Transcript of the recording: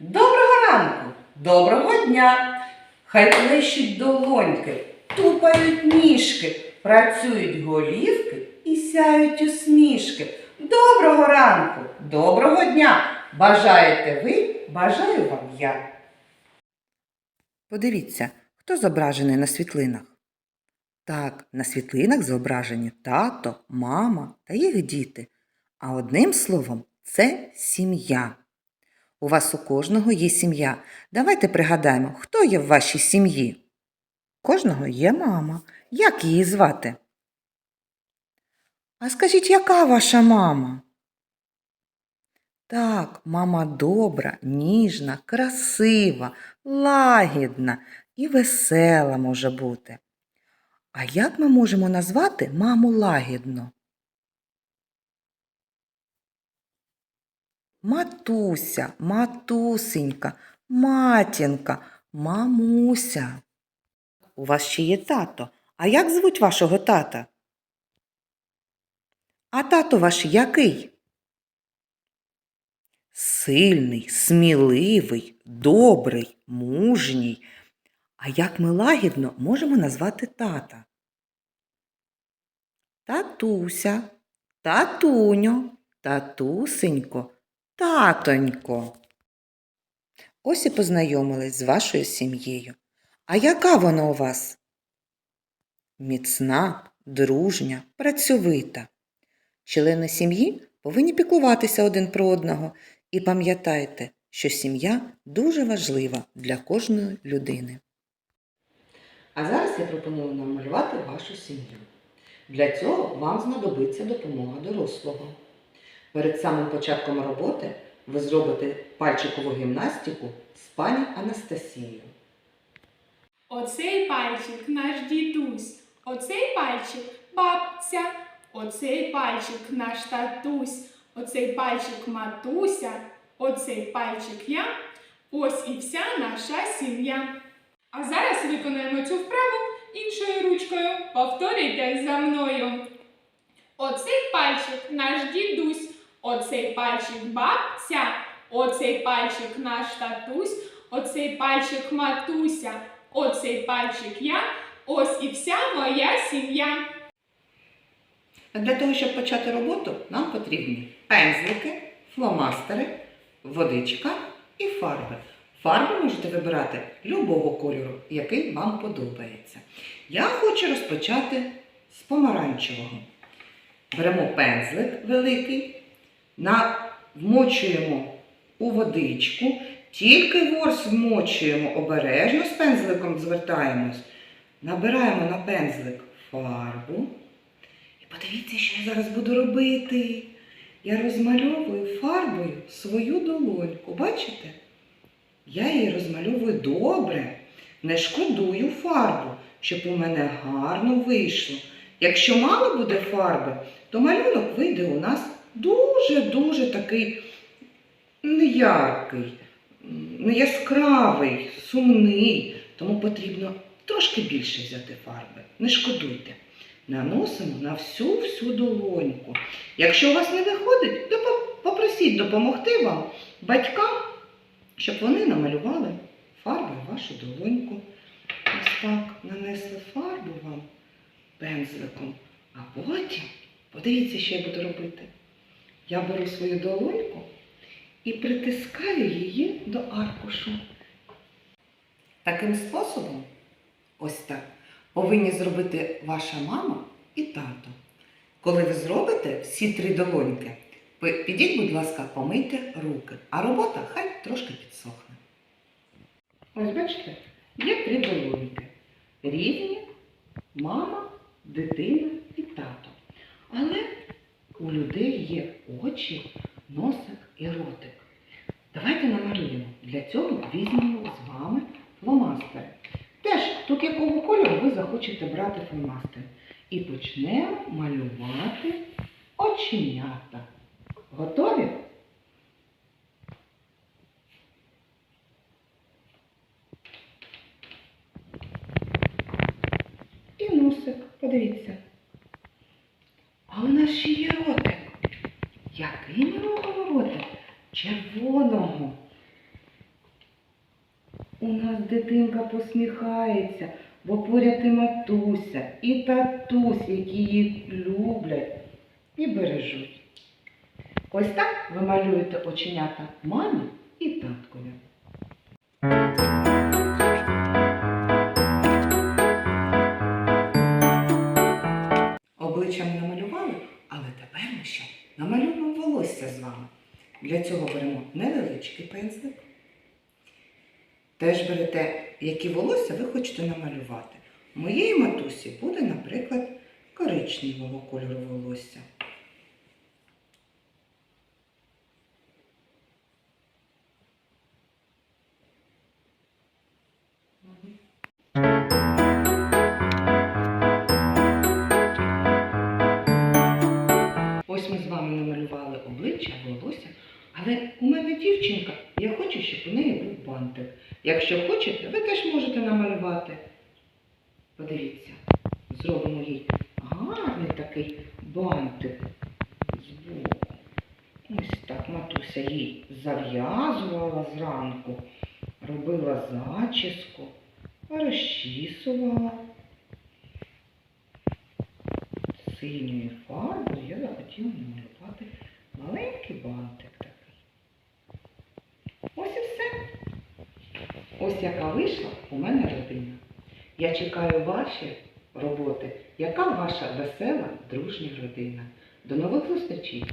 Доброго ранку, доброго дня. Хай плещуть долоньки, тупають ніжки, працюють голівки і сяють усмішки. Доброго ранку, доброго дня. Бажаєте ви, бажаю вам я. Подивіться, хто зображений на світлинах. Так, на світлинах зображені тато, мама та їх діти. А одним словом, це сім'я. У вас у кожного є сім'я. Давайте пригадаємо, хто є в вашій сім'ї. У Кожного є мама. Як її звати? А скажіть, яка ваша мама? Так, мама добра, ніжна, красива, лагідна і весела може бути. А як ми можемо назвати маму лагідно? Матуся, матусенька, матінка, мамуся. У вас ще є тато. А як звуть вашого тата? А тато ваш який? Сильний, сміливий, добрий, мужній. А як ми лагідно можемо назвати тата? Татуся, татуньо, татусенько, татонько. Ось і познайомились з вашою сім'єю. А яка вона у вас? Міцна, дружня, працьовита. Члени сім'ї повинні піклуватися один про одного і пам'ятайте, що сім'я дуже важлива для кожної людини. А зараз я пропоную намалювати вашу сім'ю. Для цього вам знадобиться допомога дорослого. Перед самим початком роботи ви зробите пальчикову гімнастику з пані Анастасією. Оцей пальчик наш дідусь, оцей пальчик бабця, оцей пальчик наш татусь, оцей пальчик матуся, оцей пальчик я. Ось і вся наша сім'я. А зараз виконаємо цю вправу іншою ручкою. Повторюйте за мною. Оцей пальчик наш дідусь, оцей пальчик бабця, оцей пальчик наш татусь, оцей пальчик матуся, оцей пальчик я, ось і вся моя сім'я. Для того, щоб почати роботу, нам потрібні пензлики, фломастери, водичка і фарби. Фарби можете вибирати любого кольору, який вам подобається. Я хочу розпочати з помаранчевого. Беремо пензлик великий, на... вмочуємо у водичку, тільки ворс вмочуємо обережно з пензликом звертаємось, набираємо на пензлик фарбу. І подивіться, що я зараз буду робити. Я розмальовую фарбою свою долоньку. Бачите? Я її розмальовую добре, не шкодую фарбу, щоб у мене гарно вийшло. Якщо мало буде фарби, то малюнок вийде у нас дуже-дуже такий неяркий, неяскравий, сумний. Тому потрібно трошки більше взяти фарби. Не шкодуйте. Наносимо на всю-всю долоньку. Якщо у вас не виходить, то попросіть допомогти вам батькам, щоб вони намалювали фарбою вашу долоньку. Ось так нанесли фарбу вам пензликом, а потім, подивіться, що я буду робити. Я беру свою долоньку і притискаю її до аркушу. Таким способом, ось так, повинні зробити ваша мама і тато. Коли ви зробите всі три долоньки, підіть, будь ласка, помийте руки, а робота хай трошки підсохне. Ось бачите, є три долоньки. Рівні мама, дитина і тато. Але у людей є очі, носик і ротик. Давайте намалюємо. Для цього візьмемо з вами фломастери. Теж тут якого кольору ви захочете брати фломастер. І почнемо малювати оченята. Готові? І носик, подивіться. А у нас ще є ротик. Який ми робимо ротик? Червоного. у нас дитинка посміхається, бо поряд і матуся, і татусь, які її люблять і бережуть. Ось так ви малюєте оченята мамі і таткові. Обличчя ми намалювали, але тепер ми ще намалюємо волосся з вами. Для цього беремо невеличкий пензлик. Теж берете, які волосся ви хочете намалювати. У моєї матусі буде, наприклад, коричневого кольору волосся. Дівчинка, я хочу, щоб у неї був бантик. Якщо хочете, ви теж можете намалювати. Подивіться, зробимо їй гарний такий бантик збоку. Ось так матуся їй зав'язувала зранку, робила зачіску, розчісувала. Синьою фарбою я захотіла намалювати маленький бантик такий. Ось і все. Ось яка вийшла у мене родина. Я чекаю ваші роботи. Яка ваша весела, дружня родина? До нових зустрічей!